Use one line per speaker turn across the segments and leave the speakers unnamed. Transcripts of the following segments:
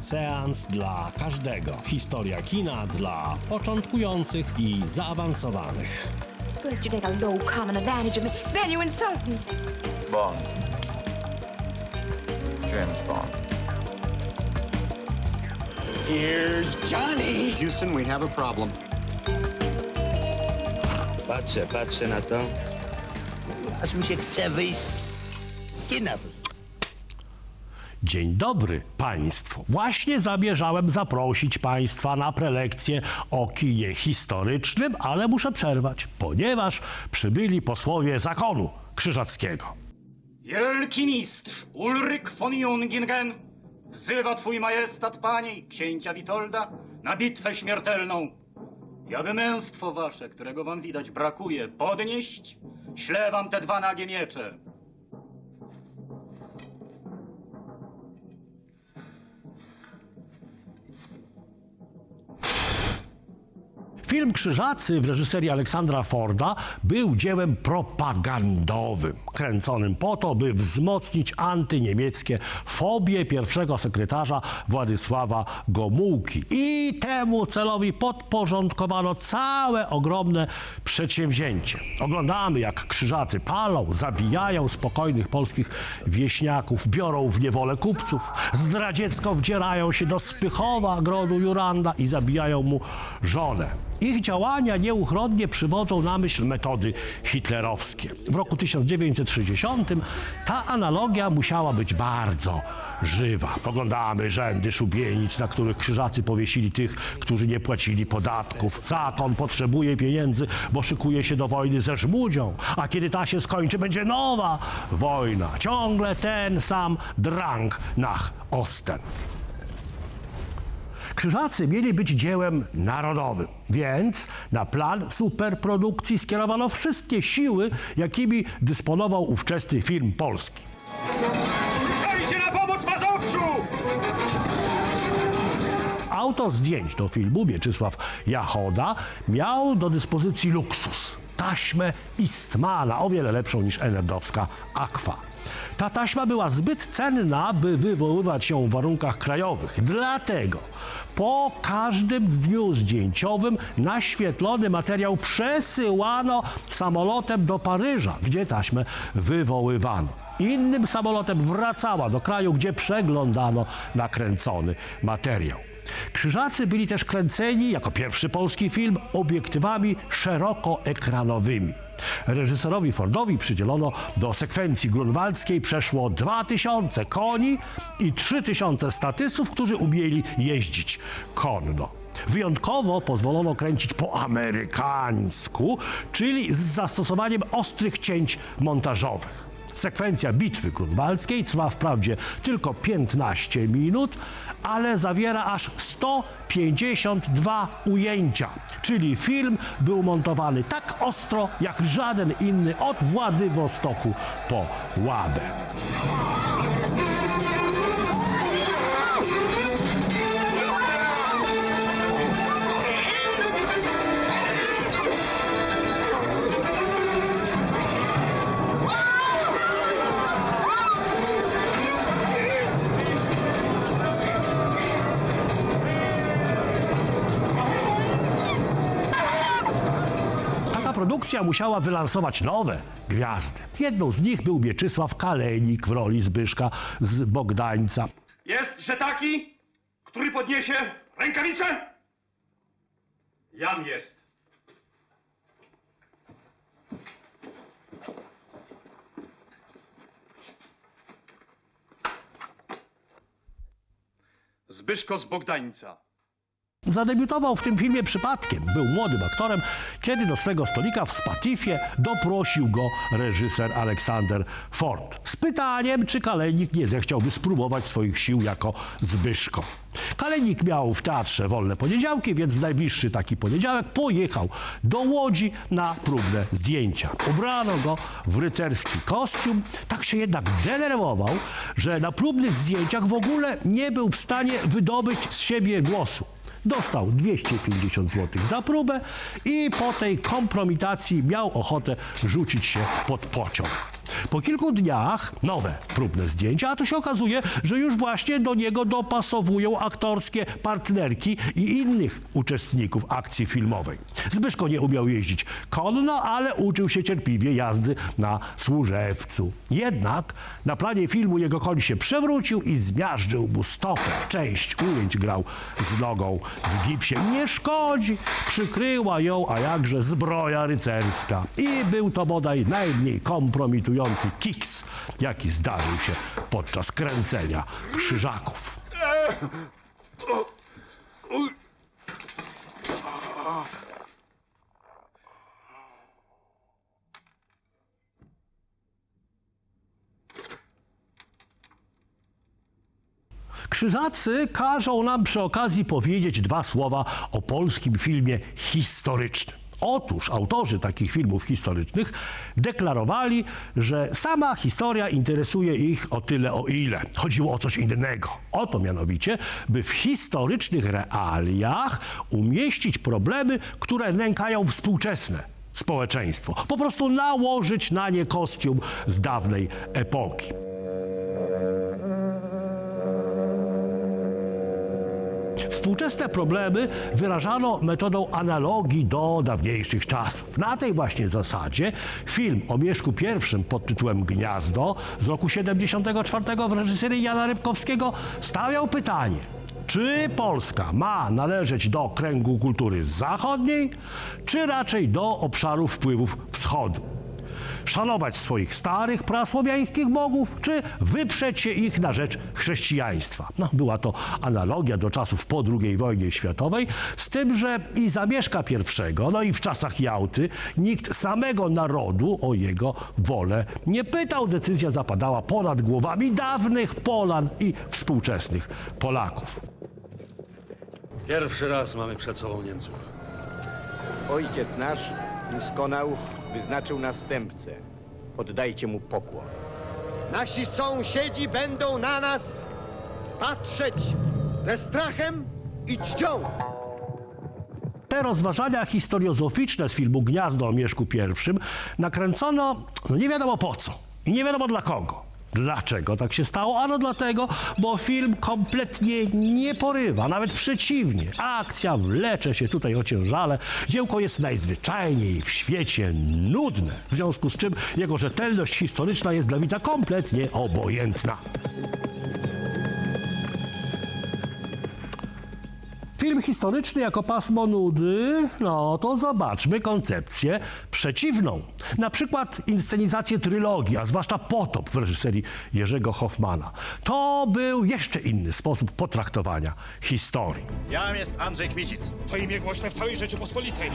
Seans dla każdego. Historia kina dla początkujących i zaawansowanych.
First you take a low, common advantage of me, then you insult me.
Bond. James Bond.
Here's Johnny.
Houston, we have a problem.
Patrzę, patrzę na to. Aż mi się chce wyjść z kina.
Dzień dobry Państwu. Właśnie zamierzałem zaprosić Państwa na prelekcję o kinie historycznym, ale muszę przerwać, ponieważ przybyli posłowie zakonu krzyżackiego.
Wielki mistrz Ulryk von Jungingen wzywa twój majestat pani, księcia Witolda, na bitwę śmiertelną. Jaby męstwo wasze, którego wam widać brakuje, podnieść, ślę wam te dwa nagie miecze.
Film Krzyżacy w reżyserii Aleksandra Forda był dziełem propagandowym, kręconym po to, by wzmocnić antyniemieckie fobie pierwszego sekretarza Władysława Gomułki. I temu celowi podporządkowano całe ogromne przedsięwzięcie. Oglądamy, jak krzyżacy palą, zabijają spokojnych polskich wieśniaków, biorą w niewolę kupców, zdradziecko wdzierają się do Spychowa, grodu Juranda i zabijają mu żonę. Ich działania nieuchronnie przywodzą na myśl metody hitlerowskie. W roku 1960 ta analogia musiała być bardzo żywa. Poglądamy rzędy szubienic, na których krzyżacy powiesili tych, którzy nie płacili podatków. Zakon potrzebuje pieniędzy, bo szykuje się do wojny ze Żmudzią, a kiedy ta się skończy, będzie nowa wojna. Ciągle ten sam drang nach Osten. Krzyżacy mieli być dziełem narodowym, więc na plan superprodukcji skierowano wszystkie siły, jakimi dysponował ówczesny film polski.
Dajcie na pomoc Mazowszu!
Autor zdjęć do filmu, Mieczysław Jachoda, miał do dyspozycji luksus. Taśmę Istmana, o wiele lepszą niż enerdowska Aqua. Ta taśma była zbyt cenna, by wywoływać ją w warunkach krajowych. Dlatego po każdym dniu zdjęciowym naświetlony materiał przesyłano samolotem do Paryża, gdzie taśmę wywoływano. Innym samolotem wracała do kraju, gdzie przeglądano nakręcony materiał. Krzyżacy byli też kręceni, jako pierwszy polski film, obiektywami szerokoekranowymi. Reżyserowi Fordowi przydzielono do sekwencji grunwaldzkiej przeszło 2000 koni i 3000 statystów, którzy umieli jeździć konno. Wyjątkowo pozwolono kręcić po amerykańsku, czyli z zastosowaniem ostrych cięć montażowych. Sekwencja bitwy grunwaldzkiej trwa wprawdzie tylko 15 minut, ale zawiera aż 152 ujęcia. Czyli film był montowany tak ostro jak żaden inny od Władywostoku po Łabę. Produkcja musiała wylansować nowe gwiazdy. Jedną z nich był Mieczysław Kalenik w roli Zbyszka z Bogdańca.
Jest, że taki, który podniesie rękawicę? Jam jest.
Zbyszko z Bogdańca.
Zadebiutował w tym filmie przypadkiem. Był młodym aktorem, kiedy do swego stolika w Spatifie doprosił go reżyser Aleksander Ford. Z pytaniem, czy Kalenik nie zechciałby spróbować swoich sił jako Zbyszko. Kalenik miał w teatrze wolne poniedziałki, więc w najbliższy taki poniedziałek pojechał do Łodzi na próbne zdjęcia. Ubrano go w rycerski kostium, tak się jednak denerwował, że na próbnych zdjęciach w ogóle nie był w stanie wydobyć z siebie głosu. Dostał 250 zł za próbę i po tej kompromitacji miał ochotę rzucić się pod pociąg. Po kilku dniach nowe próbne zdjęcia, a to się okazuje, że już właśnie do niego dopasowują aktorskie partnerki i innych uczestników akcji filmowej. Zbyszko nie umiał jeździć konno, ale uczył się cierpliwie jazdy na służewcu. Jednak na planie filmu jego koń się przewrócił i zmiażdżył mu stopę. Część ujęć grał z nogą w gipsie. Nie szkodzi, przykryła ją, a jakże zbroja rycerska. I był to bodaj najmniej kompromitujący kiks, jaki zdarzył się podczas kręcenia krzyżaków. Krzyżacy każą nam przy okazji powiedzieć dwa słowa o polskim filmie historycznym. Otóż autorzy takich filmów historycznych deklarowali, że sama historia interesuje ich o tyle, o ile. Chodziło o coś innego. O to mianowicie, by w historycznych realiach umieścić problemy, które nękają współczesne społeczeństwo. Po prostu nałożyć na nie kostium z dawnej epoki. Współczesne problemy wyrażano metodą analogii do dawniejszych czasów. Na tej właśnie zasadzie film o Mieszku I pod tytułem Gniazdo z roku 74 w reżyserii Jana Rybkowskiego stawiał pytanie, czy Polska ma należeć do kręgu kultury zachodniej, czy raczej do obszaru wpływów wschodu? Szanować swoich starych prasłowiańskich bogów, czy wyprzeć się ich na rzecz chrześcijaństwa. No, była to analogia do czasów po II wojnie światowej, z tym, że i za Mieszka I, no i w czasach Jałty, nikt samego narodu o jego wolę nie pytał. Decyzja zapadała ponad głowami dawnych Polan i współczesnych Polaków.
Pierwszy raz mamy przed sobą Niemców.
Ojciec nasz im skonał, wyznaczył następcę. Oddajcie mu pokłon.
Nasi sąsiedzi będą na nas patrzeć ze strachem i czcią.
Te rozważania historiozoficzne z filmu Gniazdo o Mieszku I nakręcono no nie wiadomo po co i nie wiadomo dla kogo. Dlaczego tak się stało? Ano dlatego, bo film kompletnie nie porywa, nawet przeciwnie. Akcja wlecze się tutaj ociężale. Dziełko jest najzwyczajniej w świecie nudne, w związku z czym jego rzetelność historyczna jest dla widza kompletnie obojętna. Film historyczny jako pasmo nudy, no to zobaczmy koncepcję przeciwną. Na przykład inscenizację trylogii, a zwłaszcza Potop w reżyserii Jerzego Hoffmana. To był jeszcze inny sposób potraktowania historii.
Jam jest Andrzej Kmicic.
To imię głośne w całej Rzeczypospolitej.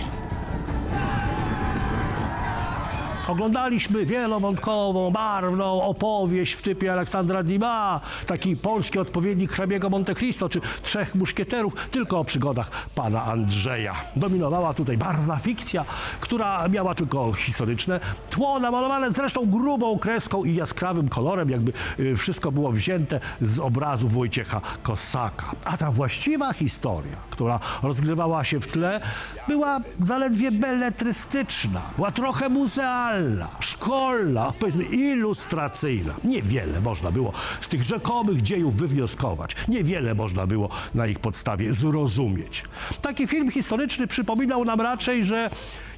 Oglądaliśmy wielowątkową, barwną opowieść w typie Aleksandra Dima, taki polski odpowiednik hrabiego Monte Cristo czy Trzech Muszkieterów, tylko o przygodach pana Andrzeja. Dominowała tutaj barwna fikcja, która miała tylko historyczne tło, namalowane zresztą grubą kreską i jaskrawym kolorem, jakby y, wszystko było wzięte z obrazu Wojciecha Kossaka. A ta właściwa historia, która rozgrywała się w tle, była zaledwie beletrystyczna, była trochę muzealna, alla szkolna, powiedzmy ilustracyjna. Niewiele można było z tych rzekomych dziejów wywnioskować. Niewiele można było na ich podstawie zrozumieć. Taki film historyczny przypominał nam raczej, że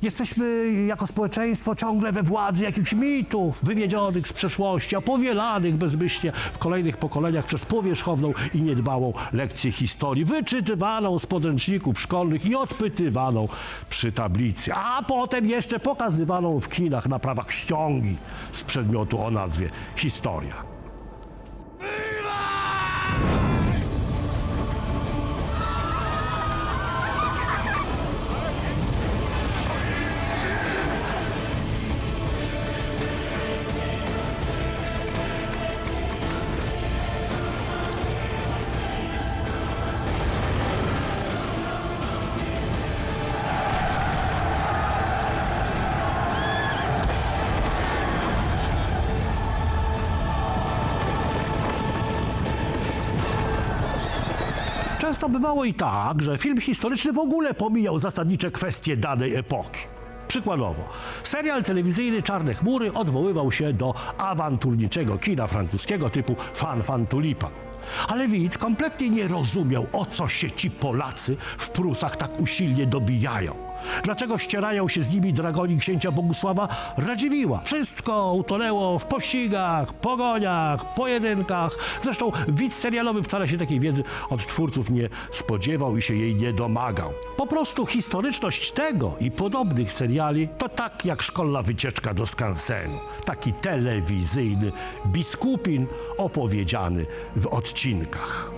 jesteśmy jako społeczeństwo ciągle we władzy jakichś mitów wywiedzionych z przeszłości, opowielanych bezmyślnie w kolejnych pokoleniach przez powierzchowną i niedbałą lekcję historii, wyczytywaną z podręczników szkolnych i odpytywaną przy tablicy, a potem jeszcze pokazywaną w kinach na prawach ściągi z przedmiotu o nazwie historia. Często bywało i tak, że film historyczny w ogóle pomijał zasadnicze kwestie danej epoki. Przykładowo, serial telewizyjny Czarne Chmury odwoływał się do awanturniczego kina francuskiego typu Fan Fan Tulipa. Ale widz kompletnie nie rozumiał, o co się ci Polacy w Prusach tak usilnie dobijają. Dlaczego ścierają się z nimi dragoni księcia Bogusława Radziwiła? Wszystko utonęło w pościgach, pogoniach, pojedynkach. Zresztą widz serialowy wcale się takiej wiedzy od twórców nie spodziewał i się jej nie domagał. Po prostu historyczność tego i podobnych seriali to tak jak szkolna wycieczka do skansenu. Taki telewizyjny biskupin opowiedziany w odcinkach.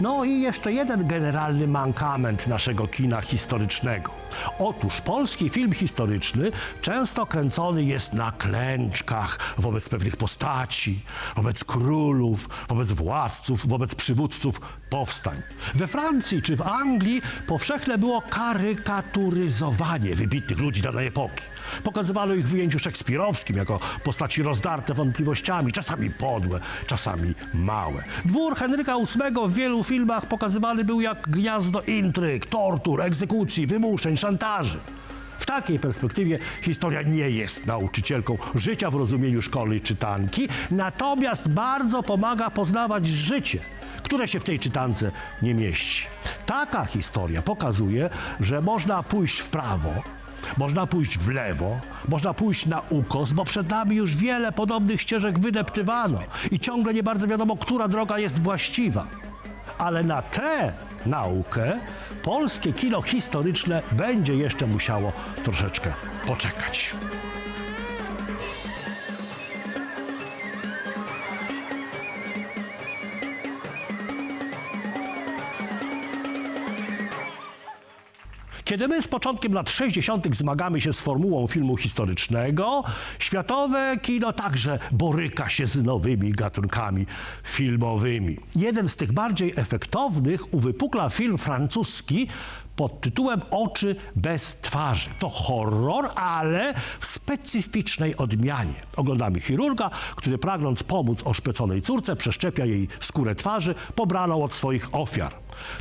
No i jeszcze jeden generalny mankament naszego kina historycznego. Otóż polski film historyczny często kręcony jest na klęczkach wobec pewnych postaci, wobec królów, wobec władców, wobec przywódców powstań. We Francji czy w Anglii powszechne było karykaturyzowanie wybitnych ludzi danej epoki. Pokazywano ich w ujęciu szekspirowskim jako postaci rozdarte wątpliwościami, czasami podłe, czasami małe. Dwór Henryka VIII w wielu filmach pokazywany był jak gniazdo intryg, tortur, egzekucji, wymuszeń, szantaży. W takiej perspektywie historia nie jest nauczycielką życia w rozumieniu szkolnej czytanki, natomiast bardzo pomaga poznawać życie, które się w tej czytance nie mieści. Taka historia pokazuje, że można pójść w prawo, można pójść w lewo, można pójść na ukos, bo przed nami już wiele podobnych ścieżek wydeptywano i ciągle nie bardzo wiadomo, która droga jest właściwa. Ale na tę naukę polskie kino historyczne będzie jeszcze musiało troszeczkę poczekać. Kiedy my z początkiem lat 60. zmagamy się z formułą filmu historycznego, światowe kino także boryka się z nowymi gatunkami filmowymi. Jeden z tych bardziej efektownych uwypukla film francuski pod tytułem Oczy bez twarzy. To horror, ale w specyficznej odmianie. Oglądamy chirurga, który pragnąc pomóc oszpeconej córce, przeszczepia jej skórę twarzy pobraną od swoich ofiar.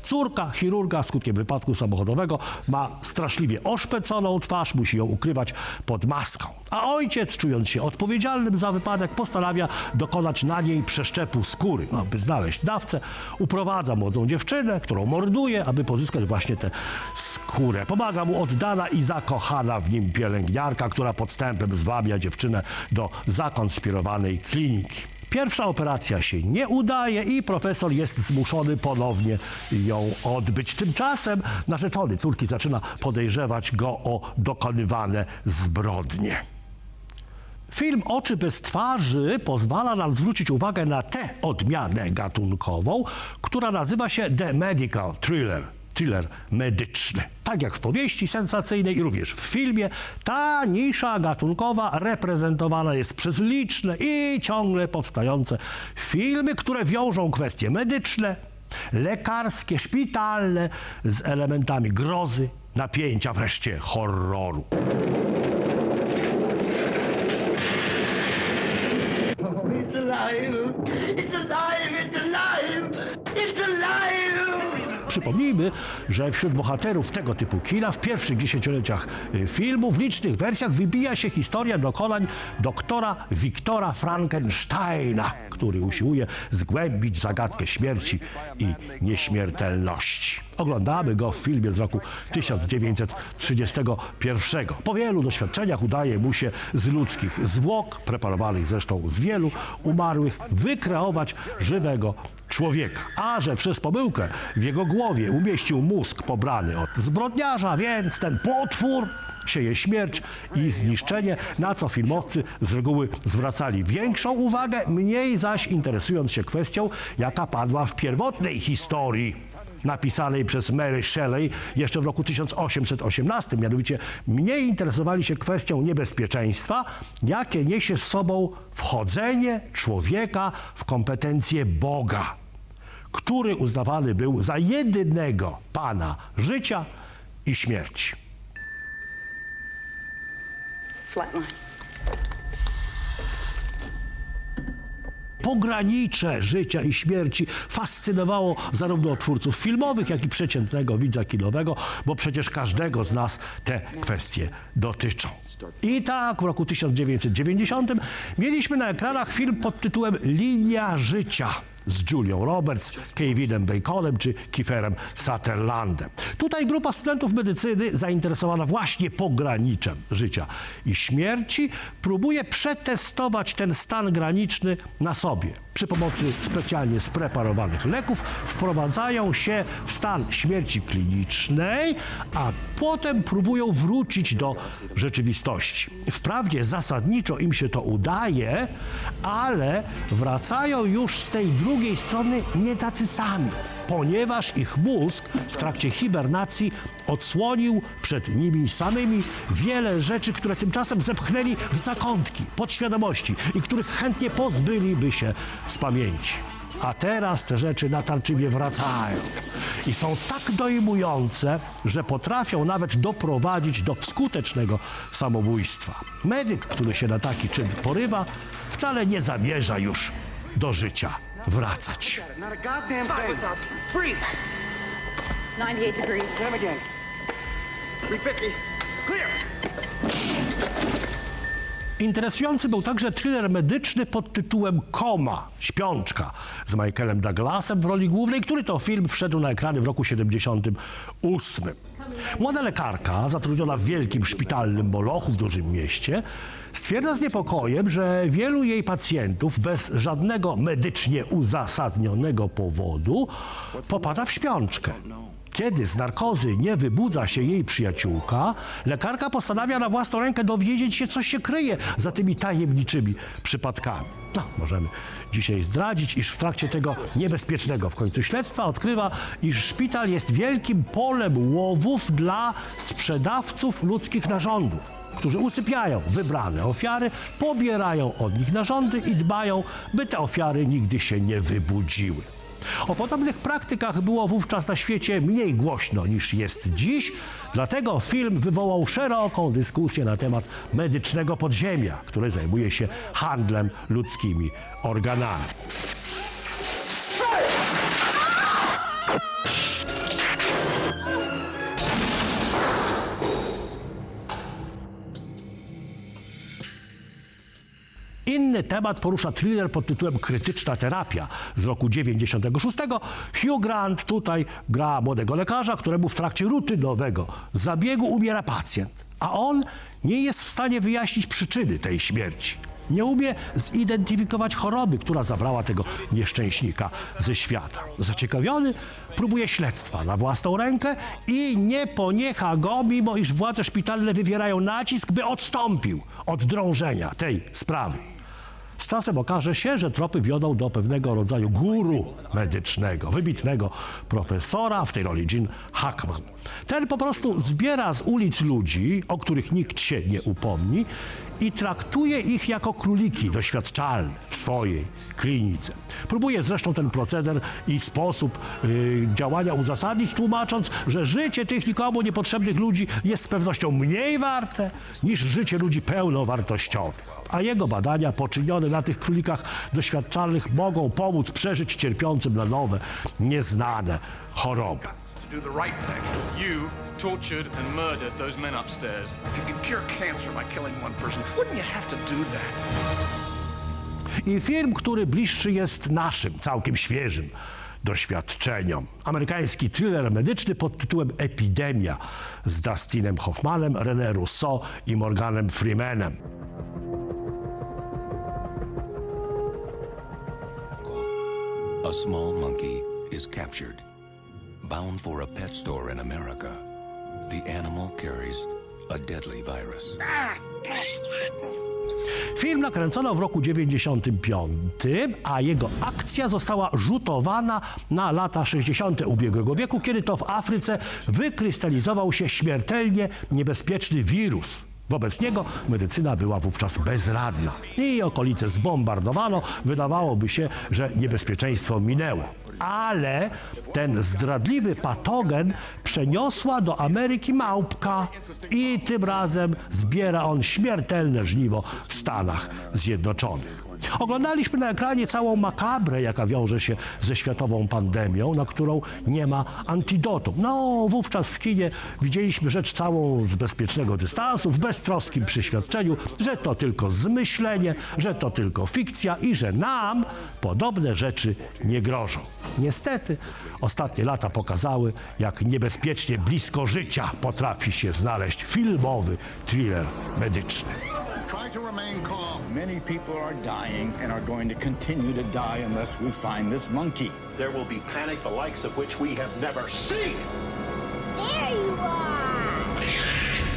Córka chirurga skutkiem wypadku samochodowego ma straszliwie oszpeconą twarz, musi ją ukrywać pod maską. A ojciec, czując się odpowiedzialnym za wypadek, postanawia dokonać na niej przeszczepu skóry. No, by znaleźć dawcę, uprowadza młodą dziewczynę, którą morduje, aby pozyskać właśnie tę skórę. Pomaga mu oddana i zakochana w nim pielęgniarka, która podstępem zwabia dziewczynę do zakonspirowanej kliniki. Pierwsza operacja się nie udaje i profesor jest zmuszony ponownie ją odbyć. Tymczasem narzeczony córki zaczyna podejrzewać go o dokonywane zbrodnie. Film Oczy bez twarzy pozwala nam zwrócić uwagę na tę odmianę gatunkową, która nazywa się The Medical Thriller. Thriller medyczny. Tak jak w powieści sensacyjnej i również w filmie, ta nisza gatunkowa reprezentowana jest przez liczne i ciągle powstające filmy, które wiążą kwestie medyczne, lekarskie, szpitalne z elementami grozy, napięcia, wreszcie horroru. Przypomnijmy, że wśród bohaterów tego typu kina w pierwszych dziesięcioleciach y, filmu w licznych wersjach wybija się historia dokonań doktora Wiktora Frankensteina, który usiłuje zgłębić zagadkę śmierci i nieśmiertelności. Oglądamy go w filmie z roku 1931. Po wielu doświadczeniach udaje mu się z ludzkich zwłok, preparowanych zresztą z wielu umarłych, wykreować żywego człowieka. A że przez pomyłkę w jego głowie umieścił mózg pobrany od zbrodniarza, więc ten potwór sieje śmierć i zniszczenie, na co filmowcy z reguły zwracali większą uwagę, mniej zaś interesując się kwestią, jaka padła w pierwotnej historii napisanej przez Mary Shelley jeszcze w roku 1818. Mianowicie mniej interesowali się kwestią niebezpieczeństwa, jakie niesie z sobą wchodzenie człowieka w kompetencje Boga, który uznawany był za jedynego Pana życia i śmierci. pogranicze życia i śmierci fascynowało zarówno twórców filmowych, jak i przeciętnego widza kinowego, bo przecież każdego z nas te kwestie dotyczą. I tak w roku 1990 mieliśmy na ekranach film pod tytułem Linia życia z Julią Roberts, Kevinem Baconem czy Kieferem Sutherlandem. Tutaj grupa studentów medycyny zainteresowana właśnie pograniczem życia i śmierci próbuje przetestować ten stan graniczny na sobie. Przy pomocy specjalnie spreparowanych leków wprowadzają się w stan śmierci klinicznej, a potem próbują wrócić do rzeczywistości. Wprawdzie zasadniczo im się to udaje, ale wracają już z tej drugiej strony nie tacy sami, ponieważ ich mózg w trakcie hibernacji odsłonił przed nimi samymi wiele rzeczy, które tymczasem zepchnęli w zakątki podświadomości i których chętnie pozbyliby się z pamięci. A teraz te rzeczy natarczywie wracają i są tak dojmujące, że potrafią nawet doprowadzić do skutecznego samobójstwa. Medyk, który się na taki czyn porywa, wcale nie zamierza już do życia wracać.
98 degrees. Them again. 350. Clear.
Interesujący był także thriller medyczny pod tytułem Koma, śpiączka, z Michaelem Douglasem w roli głównej, który to film wszedł na ekrany w roku 78. Młoda lekarka, zatrudniona w wielkim szpitalnym molochu w dużym mieście, stwierdza z niepokojem, że wielu jej pacjentów bez żadnego medycznie uzasadnionego powodu popada w śpiączkę. Kiedy z narkozy nie wybudza się jej przyjaciółka, lekarka postanawia na własną rękę dowiedzieć się, co się kryje za tymi tajemniczymi przypadkami. No, możemy dzisiaj zdradzić, iż w trakcie tego niebezpiecznego w końcu śledztwa odkrywa, iż szpital jest wielkim polem łowów dla sprzedawców ludzkich narządów którzy usypiają wybrane ofiary, pobierają od nich narządy i dbają, by te ofiary nigdy się nie wybudziły. O podobnych praktykach było wówczas na świecie mniej głośno niż jest dziś, dlatego film wywołał szeroką dyskusję na temat medycznego podziemia, które zajmuje się handlem ludzkimi organami. Inny temat porusza thriller pod tytułem Krytyczna terapia z roku 96. Hugh Grant tutaj gra młodego lekarza, któremu w trakcie rutynowego zabiegu umiera pacjent, a on nie jest w stanie wyjaśnić przyczyny tej śmierci. Nie umie zidentyfikować choroby, która zabrała tego nieszczęśnika ze świata. Zaciekawiony próbuje śledztwa na własną rękę i nie poniecha go, mimo iż władze szpitalne wywierają nacisk, by odstąpił od drążenia tej sprawy. Z czasem okaże się, że tropy wiodą do pewnego rodzaju guru medycznego, wybitnego profesora, w tej roli Gene Hackman. Ten po prostu zbiera z ulic ludzi, o których nikt się nie upomni i traktuje ich jako króliki doświadczalne w swojej klinice. Próbuje zresztą ten proceder i sposób y, działania uzasadnić, tłumacząc, że życie tych nikomu niepotrzebnych ludzi jest z pewnością mniej warte niż życie ludzi pełnowartościowych. A jego badania poczynione na tych królikach doświadczalnych mogą pomóc przeżyć cierpiącym na nowe, nieznane choroby.
To do the right thing. You tortured and murdered those men upstairs. If you could cure cancer by killing one person, wouldn't you have to do that?
I film, który bliższy jest naszym, całkiem świeżym doświadczeniom. Amerykański thriller medyczny pod tytułem Epidemia z Dustinem Hoffmanem, René Rousseau i Morganem Freemanem.
A small monkey is captured, bound for a pet store in America. The animal carries a deadly virus.
Film nakręcono w roku 95, a jego akcja została rzutowana na lata 60. ubiegłego wieku, kiedy to w Afryce wykrystalizował się śmiertelnie niebezpieczny wirus. Wobec niego medycyna była wówczas bezradna. I okolice zbombardowano, wydawałoby się, że niebezpieczeństwo minęło. Ale ten zdradliwy patogen przeniosła do Ameryki małpka i tym razem zbiera on śmiertelne żniwo w Stanach Zjednoczonych. Oglądaliśmy na ekranie całą makabrę, jaka wiąże się ze światową pandemią, na którą nie ma antidotum. No, wówczas w kinie widzieliśmy rzecz całą z bezpiecznego dystansu, w beztroskim przyświadczeniu, że to tylko zmyślenie, że to tylko fikcja i że nam podobne rzeczy nie grożą. Niestety, ostatnie lata pokazały, jak niebezpiecznie blisko życia potrafi się znaleźć filmowy thriller medyczny.
Try to remain calm. Many people are dying and are going to continue to die unless we find this monkey.
There will be panic the likes of which we have never seen.
There you are!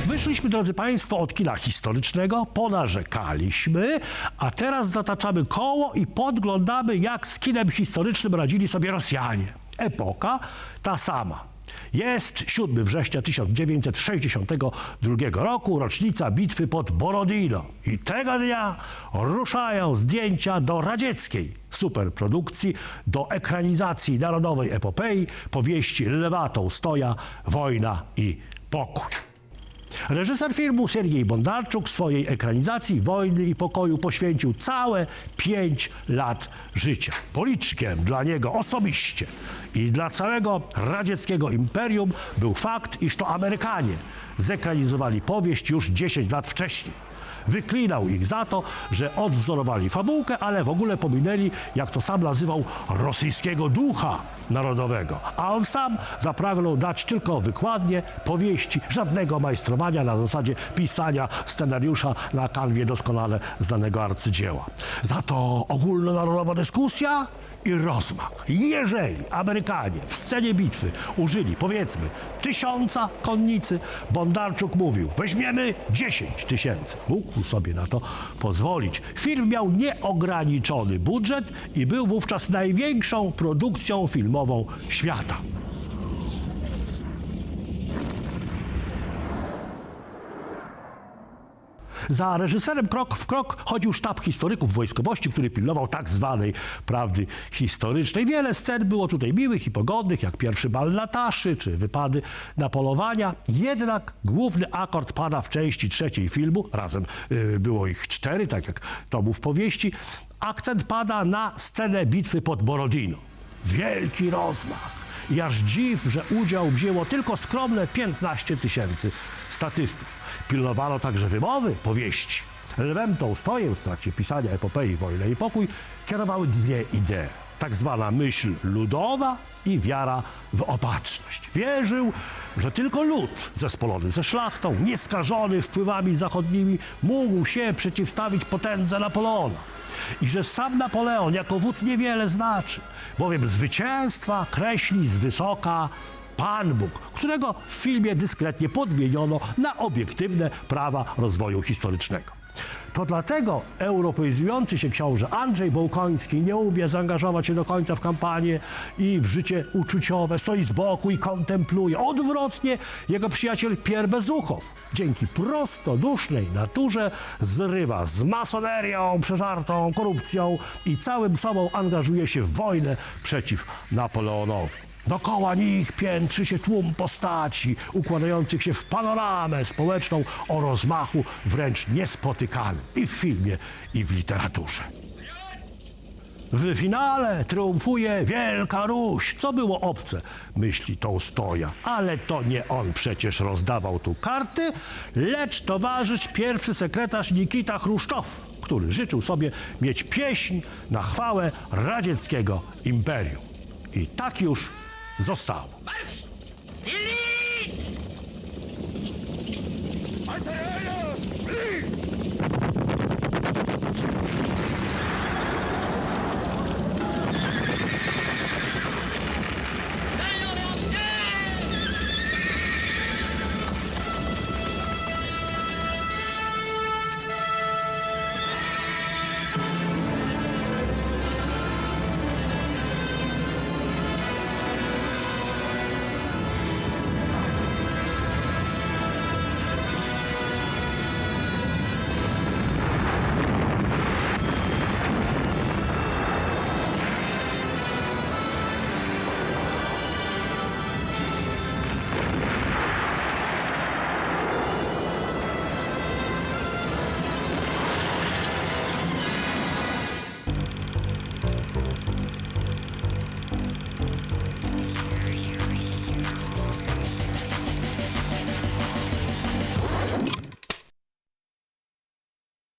Wyszliśmy, drodzy Państwo, od kina historycznego, ponarzekaliśmy, a teraz zataczamy koło i podglądamy, jak z kinem historycznym radzili sobie Rosjanie. Epoka ta sama. Jest 7 września 1962 roku, rocznica bitwy pod Borodino. I tego dnia ruszają zdjęcia do radzieckiej superprodukcji, do ekranizacji narodowej epopei, powieści Lwa Tołstoja Wojna i pokój. Reżyser filmu Sergiej Bondarczuk swojej ekranizacji Wojny i Pokoju poświęcił całe pięć lat życia. Policzkiem dla niego osobiście i dla całego radzieckiego imperium był fakt, iż to Amerykanie zekranizowali powieść już 10 lat wcześniej. Wyklinał ich za to, że odwzorowali fabułkę, ale w ogóle pominęli, jak to sam nazywał, rosyjskiego ducha narodowego. A on sam zapragnął dać tylko wykładnie powieści, żadnego majstrowania na zasadzie pisania scenariusza na kanwie doskonale znanego arcydzieła. Za to ogólnonarodowa dyskusja i rozmach. Jeżeli Amerykanie w scenie bitwy użyli powiedzmy tysiąca konnicy, Bondarczuk mówił, weźmiemy 10 tysięcy. Mógł sobie na to pozwolić. Film miał nieograniczony budżet i był wówczas największą produkcją filmową świata. Za reżyserem krok w krok chodził sztab historyków wojskowości, który pilnował tak zwanej prawdy historycznej. Wiele scen było tutaj miłych i pogodnych, jak pierwszy bal Nataszy, czy wypady na polowania. Jednak główny akord pada w części trzeciej filmu, razem y, było ich cztery, tak jak to był w powieści. Akcent pada na scenę bitwy pod Borodino. Wielki rozmach. I aż dziw, że udział wzięło tylko skromne 15 tysięcy statystów. Pilnowano także wymowy powieści. Lwem Tołstojem w trakcie pisania epopei Wojnę i Pokój kierowały dwie idee. Tak zwana myśl ludowa i wiara w opatrzność. Wierzył, że tylko lud zespolony ze szlachtą, nieskażony wpływami zachodnimi, mógł się przeciwstawić potędze Napoleona i że sam Napoleon jako wódz niewiele znaczy, bowiem zwycięstwa kreśli z wysoka Pan Bóg, którego w filmie dyskretnie podmieniono na obiektywne prawa rozwoju historycznego. To dlatego europeizujący się książę Andrzej Bołkoński nie umie zaangażować się do końca w kampanię i w życie uczuciowe, stoi z boku i kontempluje. Odwrotnie jego przyjaciel Pierre Bezuchow dzięki prostodusznej naturze zrywa z masonerią, przeżartą korupcją i całym sobą angażuje się w wojnę przeciw Napoleonowi. Dokoła nich piętrzy się tłum postaci układających się w panoramę społeczną o rozmachu wręcz niespotykanym i w filmie, i w literaturze. W finale triumfuje Wielka Ruś, co było obce, myśli Tołstoja. Ale to nie on przecież rozdawał tu karty, lecz towarzysz pierwszy sekretarz Nikita Chruszczow, który życzył sobie mieć pieśń na chwałę radzieckiego imperium. I tak już Został. Marsz! Dilis! Marsz!